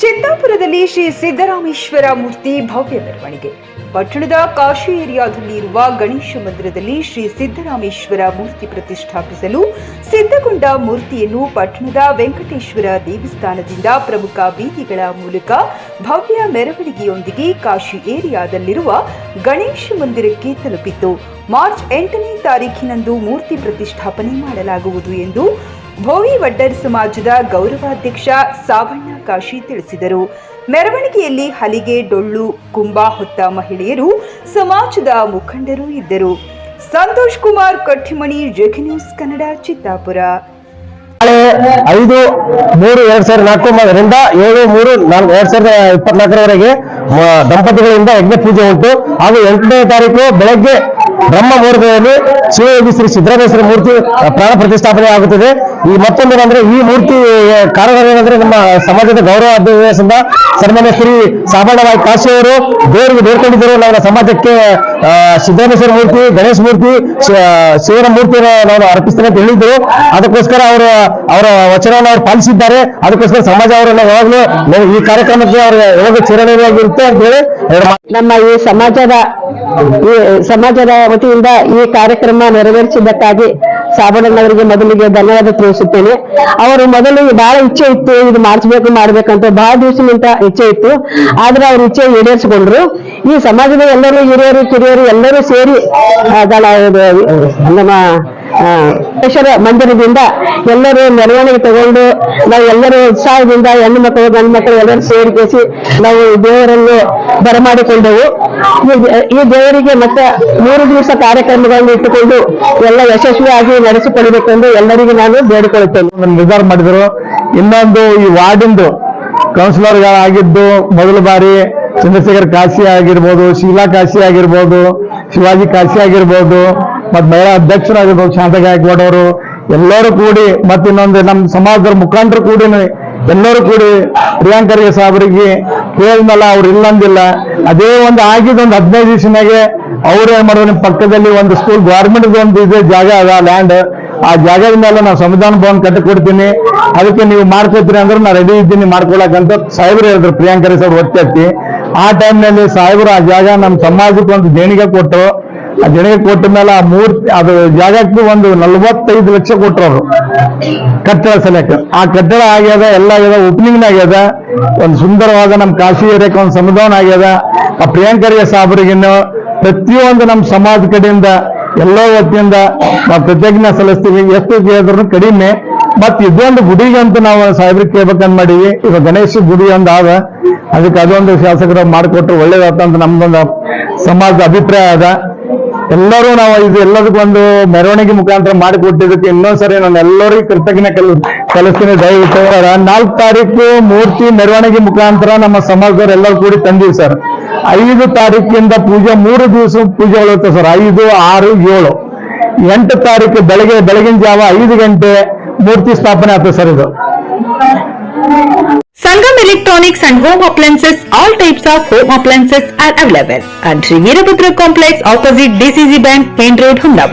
ಚಿತ್ತಾಪುರದಲ್ಲಿ ಶ್ರೀ ಸಿದ್ದರಾಮೇಶ್ವರ ಮೂರ್ತಿ ಭವ್ಯ ಮೆರವಣಿಗೆ. ಪಟ್ಟಣದ ಕಾಶಿ ಏರಿಯಾದಲ್ಲಿ ಇರುವ ಗಣೇಶ ಮಂದಿರದಲ್ಲಿ ಶ್ರೀ ಸಿದ್ದರಾಮೇಶ್ವರ ಮೂರ್ತಿ ಪ್ರತಿಷ್ಠಾಪಿಸಲು ಸಿದ್ಧಗೊಂಡ ಮೂರ್ತಿಯನ್ನು ಪಟ್ಟಣದ ವೆಂಕಟೇಶ್ವರ ದೇವಸ್ಥಾನದಿಂದ ಪ್ರಮುಖ ಬೀದಿಗಳ ಮೂಲಕ ಭವ್ಯ ಮೆರವಣಿಗೆಯೊಂದಿಗೆ ಕಾಶಿ ಏರಿಯಾದಲ್ಲಿರುವ ಗಣೇಶ ಮಂದಿರಕ್ಕೆ ತಲುಪಿತು ಮಾರ್ಚ್ ಎಂಟನೇ ತಾರೀಖಿನಂದು ಮೂರ್ತಿ ಪ್ರತಿಷ್ಠಾಪನೆ ಮಾಡಲಾಗುವುದು ಎಂದು ಭೋವಿ ವಡ್ಡರ್ ಸಮಾಜದ ಗೌರವಾಧ್ಯಕ್ಷ ಸಾಬಣ್ಣ ಕಾಶಿ ತಿಳಿಸಿದರು. ಮೆರವಣಿಗೆಯಲ್ಲಿ ಹಲಿಗೆ, ಡೊಳ್ಳು ಕುಂಬ ಹೊತ್ತ ಮಹಿಳೆಯರು ಸಮಾಜದ ಮುಖಂಡರು ಇದ್ದರು. Santosh Kumar Kattimani JK news Kannada, Chittapur. ಐದು, ಮೂರು, ಎರಡ್ ಸಾವಿರದ ನಾಲ್ಕರಿಂದ ಏಳು, ಮೂರು, ನಾಲ್ಕು, ಎರಡ್ ಸಾವಿರದ ಇಪ್ಪತ್ನಾಲ್ಕರವರೆಗೆ ದಂಪತಿಗಳಿಂದ ಯಜ್ಞ ಪೂಜೆ ಉಂಟು. ಹಾಗೂ ಎಂಟನೇ ತಾರೀಕು ಬೆಳಗ್ಗೆ ಬ್ರಹ್ಮ ಮುಹೂರ್ತದಲ್ಲಿ ಶಿವಯೋಗಿ ಶ್ರೀ ಸಿದ್ದರಾಮೇಶ್ವರ ಮೂರ್ತಿ ಪ್ರಾಣ ಪ್ರತಿಷ್ಠಾಪನೆ ಆಗುತ್ತದೆ. ಈ ಮತ್ತೊಂದೇನಂದ್ರೆ ಈ ಮೂರ್ತಿ ಕಾರಣ ಏನಂದ್ರೆ ನಮ್ಮ ಸಮಾಜದ ಗೌರವ ಅಧಿವೇಶನದ ಸನ್ಮಾನ್ಯ ಶ್ರೀ ಸಾಮಾನ್ಯವಾಗಿ ಕಾಶಿ ಅವರು ದೇವರಿಗೆ ಬೇಡ್ಕೊಂಡಿದ್ದರು. ನಾವು ಸಮಾಜಕ್ಕೆ ಸಿದ್ದರಾಮೇಶ್ವರ ಮೂರ್ತಿ, ಗಣೇಶ ಮೂರ್ತಿ ಶಿವನ ಮೂರ್ತಿಯನ್ನು ನಾವು ಅರ್ಪಿಸ್ತೇನೆ ಅಂತ ಹೇಳಿದ್ರು ಅದಕ್ಕೋಸ್ಕರ ಅವರ ಅವರ ವಚನವನ್ನು ಅವರು ಪಾಲಿಸಿದ್ದಾರೆ. ಅದಕ್ಕೋಸ್ಕರ ಸಮಾಜ ಅವರನ್ನ ಯಾವಾಗಲೂ ಈ ಕಾರ್ಯಕ್ರಮಕ್ಕೆ ಅವರು ಯಾವಾಗ ಚಿರಣಿಯಾಗಿರುತ್ತೆ ಅಂತ ಹೇಳಿ ನಮ್ಮ ಈ ಸಮಾಜದ ಸಮಾಜದ ವತಿಯಿಂದ ಈ ಕಾರ್ಯಕ್ರಮ ನೆರವೇರಿಸಿದ್ದಕ್ಕಾಗಿ ಸಾಬಣ್ಣನವರಿಗೆ ಮೊದಲಿಗೆ ಧನ್ಯವಾದ ತಿಳಿಸುತ್ತೇನೆ. ಅವರು ಮೊದಲು ಬಹಳ ಇಚ್ಛೆ ಇತ್ತು ಇದು ಮಾಡಿಸ್ಬೇಕು ಮಾಡ್ಬೇಕಂತ ಬಹಳ ದಿವಸದಿಂದ ಇಚ್ಛೆ ಇತ್ತು. ಆದ್ರೆ ಅವ್ರ ಇಚ್ಛೆ ಈಡೇರಿಸಿಕೊಂಡ್ರು. ಈ ಸಮಾಜದ ಎಲ್ಲರೂ ಹಿರಿಯರು, ಕಿರಿಯರು ಎಲ್ಲರೂ ಸೇರಿ ನಮ್ಮ ವೆಂಕಟೇಶ್ವರ ಮಂದಿರದಿಂದ ಎಲ್ಲರೂ ಮೆರವಣಿಗೆ ತಗೊಂಡು ನಾವು ಎಲ್ಲರೂ ಉತ್ಸಾಹದಿಂದ ಹೆಣ್ಣು ಮಕ್ಕಳು, ಗಂಡು ಮಕ್ಕಳು ಎಲ್ಲರೂ ಸೇರಿಸಿ ನಾವು ದೇವರನ್ನು ಬರಮಾಡಿಕೊಂಡೆವು. ಈ ದೇವರಿಗೆ ಮತ್ತೆ ಮೂರು ದಿವಸ ಕಾರ್ಯಕ್ರಮಗಳನ್ನು ಇಟ್ಟುಕೊಂಡು ಎಲ್ಲ ಯಶಸ್ವಿಯಾಗಿ ನಡೆಸಿಕೊಡಬೇಕೆಂದು ಎಲ್ಲರಿಗೂ ನಾನು ಬೇಡಿಕೊಳ್ಳುತ್ತೇನೆ. ನಿರ್ಧಾರ ಮಾಡಿದರು. ಇನ್ನೊಂದು ಈ ವಾರ್ಡಿಂದು ಕೌನ್ಸಿಲರ್ಗಳಾಗಿದ್ದು ಮೊದಲ ಬಾರಿ ಚಂದ್ರಶೇಖರ್ ಕಾಶಿ ಆಗಿರ್ಬೋದು, ಶೀಲಾ ಕಾಶಿ ಆಗಿರ್ಬೋದು, ಶಿವಾಜಿ ಕಾಶಿ ಆಗಿರ್ಬೋದು ಮತ್ ಮಹಿಳಾ ಅಧ್ಯಕ್ಷರಾಗಿರ್ಬೋದು ಶಾಂತ ಗಾಯಕ್ವಾಡ್ ಅವರು, ಎಲ್ಲರೂ ಕೂಡಿ ಮತ್ತಿನ್ನೊಂದು ನಮ್ಮ ಸಮಾಜದ ಮುಖಂಡರು ಕೂಡಿ ಎಲ್ಲರೂ ಕೂಡಿ ಪ್ರಿಯಾಂಕರಿಗೆ ಸಾಹೇಬರಿಗೆ ಕೇಳಿದ್ಮೇಲೆ ಅವ್ರು ಇಲ್ಲಂದಿಲ್ಲ. ಅದೇ ಒಂದು ಆಗಿದ್ದು ಒಂದು ಹದಿನೈದು ದಿವಸನಾಗೆ ಅವ್ರು ಏನ್ ಮಾಡೋದು ನಿಮ್ಮ ಪಕ್ಕದಲ್ಲಿ ಒಂದು ಸ್ಕೂಲ್ ಗೌರ್ಮೆಂಟ್ ಒಂದು ಇದೆ, ಜಾಗ ಅದ ಲ್ಯಾಂಡ್ ಆ ಜಾಗದ ಮೇಲೆ ನಾವು ಸಂವಿಧಾನ ಭವನ್ ಕಟ್ಟಿ ಕೊಡ್ತೀನಿ ಅದಕ್ಕೆ ನೀವು ಮಾಡ್ಕೊತೀರಿ ಅಂದ್ರೆ ನಾ ರೆಡಿ ಇದ್ದೀನಿ ಮಾಡ್ಕೊಳಕಂತ ಸಾಹೇಬ್ರು ಹೇಳಿದ್ರು ಪ್ರಿಯಾಂಕರಿ ಸರ್ ಒತ್ತಿ ಆ ಟೈಮ್ನಲ್ಲಿ ಸಾಹೇಬರು ಆ ಜಾಗ ನಮ್ಮ ಸಮಾಜಕ್ಕೆ ಒಂದು ದೇಣಿಗೆ ಕೊಟ್ಟು ಆ ಜನಗೆ ಕೊಟ್ಟ ಮೇಲೆ ಆ ಮೂರ್ತಿ ಅದು ಜಾಗಕ್ಕೆ ಒಂದು ನಲ್ವತ್ತೈದು ಲಕ್ಷ ಕೊಟ್ಟರು ಕಟ್ಟಡ ಸಲಕ್ಕೆ ಆ ಕಟ್ಟಡ ಆಗ್ಯದ, ಎಲ್ಲ ಆಗ್ಯದ ಓಪನಿಂಗ್ ಆಗ್ಯದ, ಒಂದು ಸುಂದರವಾದ ನಮ್ಮ ಕಾಶಿ ಏರಿಯಾಕ್ಕೆ ಒಂದು ಸಮುದಾಯ ಆಗ್ಯದ. ಆ ಪ್ರಿಯಾಂಕರಿಯ ಸಾಬರಿಗಿನ್ನು ಪ್ರತಿಯೊಂದು ನಮ್ಮ ಸಮಾಜ ಕಡೆಯಿಂದ, ಎಲ್ಲ ವತಿಯಿಂದ ನಾವು ಪ್ರತಿಜ್ಞಾ ಸಲ್ಲಿಸ್ತೀವಿ. ಎಷ್ಟು ಕೇಳಿದ್ರು ಕಡಿಮೆ. ಮತ್ ಇದೊಂದು ಗುಡಿಗೆ ಅಂತ ನಾವು ಸಾಹೇಬ್ರಿಗೆ ಕೇಳ್ಬೇಕಂತ ಮಾಡೀವಿ. ಇವ ಗಣೇಶ ಗುಡಿ ಒಂದು ಆದ ಅದಕ್ಕೆ ಅದೊಂದು ಶಾಸಕರು ಮಾಡಿಕೊಟ್ರು ಒಳ್ಳೇದಾತ ಅಂತ ನಮ್ದೊಂದು ಸಮಾಜದ ಅಭಿಪ್ರಾಯ ಅದ. ಎಲ್ಲರೂ ನಾವು ಇದು ಎಲ್ಲದಕ್ಕೊಂದು ಮೆರವಣಿಗೆ ಮುಖಾಂತರ ಮಾಡಿಕೊಟ್ಟಿದ್ದಕ್ಕೆ ಇನ್ನೊಂದ್ಸರಿ ನಾನು ಎಲ್ಲರಿಗೂ ಕೃತಜ್ಞ ಕಲ್, ಕಲಿಸ್ತೀನಿ. ದಯವಿಟ್ಟು ನಾಲ್ಕು ತಾರೀಕು ಮೂರ್ತಿ ಮೆರವಣಿಗೆ ಮುಖಾಂತರ ನಮ್ಮ ಸಮಾಜದವ್ರು ಎಲ್ಲರೂ ಕೂಡಿ ತಂದೀವಿ ಸರ್. ಐದು ತಾರೀಕಿಂದ ಪೂಜೆ ಮೂರು ದಿವಸ ಪೂಜೆಗಳು ಸರ್. ಐದು, ಆರು, ಏಳು. ಎಂಟು ತಾರೀಕು ಬೆಳಗ್ಗೆ, ಬೆಳಗಿನ ಜಾವ ಐದು ಗಂಟೆ ಮೂರ್ತಿ ಸ್ಥಾಪನೆ ಆಗ್ತದೆ ಸರ್ ಇದು. Sangam Electronics and Home Appliances, all types of home appliances are available at Sri Veerabhadra Complex opposite DCC Bank, Main Road, Humdaba.